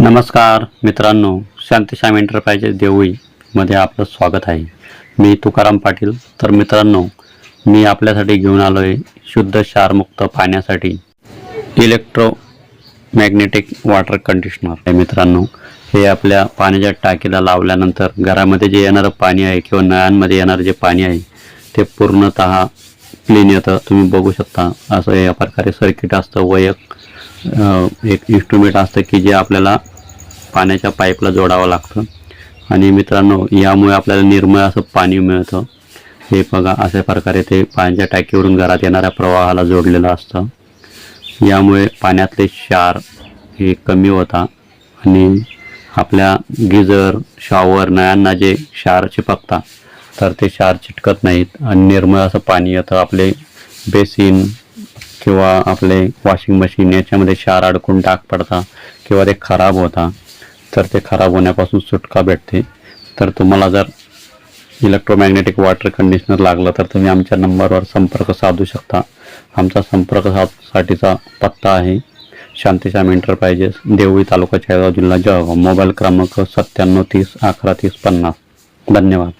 नमस्कार मित्रांनो शांतीश्याम एंटरप्राइजेस देवळीमध्ये आपलं स्वागत आहे. मी तुकाराम पाटील. तर मित्रांनो मी आपल्यासाठी घेऊन आलो आहे शुद्ध क्षारमुक्त पाण्यासाठी इलेक्ट्रो मॅग्नेटिक वॉटर कंडिशनर आहे मित्रांनो हे आपल्या पाण्याच्या टाकीला लावल्यानंतर घरामध्ये जे येणारं पाणी आहे किंवा नळ्यांमध्ये येणारं जे पाणी आहे ते पूर्णतः क्लीन येतं. तुम्ही बघू शकता असं या प्रकारे सर्किट असतं. वयक एक इन्स्ट्रुमेंट असतं की जे आपल्याला पाण्याच्या पाईपला जोडावं लागतं. आणि मित्रांनो यामुळे आपल्याला निर्मळ असं पाणी मिळतं. हे बघा अशा प्रकारे ते पाण्याच्या टाकीवरून घरात येणाऱ्या प्रवाहाला जोडलेलं असतं. यामुळे पाण्यातले क्षार हे कमी होता. आणि आपल्या गिजर शॉवर नळ्यांना जे क्षार चिपकता तर ते क्षार चिटकत नाहीत. आणि निर्मळ असं पाणी येतं. आपले बेसिन किंवा आपले वॉशिंग मशीन याच्यामध्ये क्षार अडकून डाग पडता किंवा ते खराब होता तर ते खराब होण्यापासून सुटका भेटते. तर तुम्हाला जर इलेक्ट्रोमॅग्नेटिक वॉटर कंडिशनर लागलं तर तुम्ही आमच्या नंबरवर संपर्क साधू शकता. आमचा संपर्क साध साठीचा पत्ता आहे शांतीश्याम एंटरप्राइजेस देवळी तालुका चाळीसगाव जिल्हा जळगाव. मोबाईल क्रमांक सत्त्याण्णव तीस अकरा तीस पन्नास. धन्यवाद.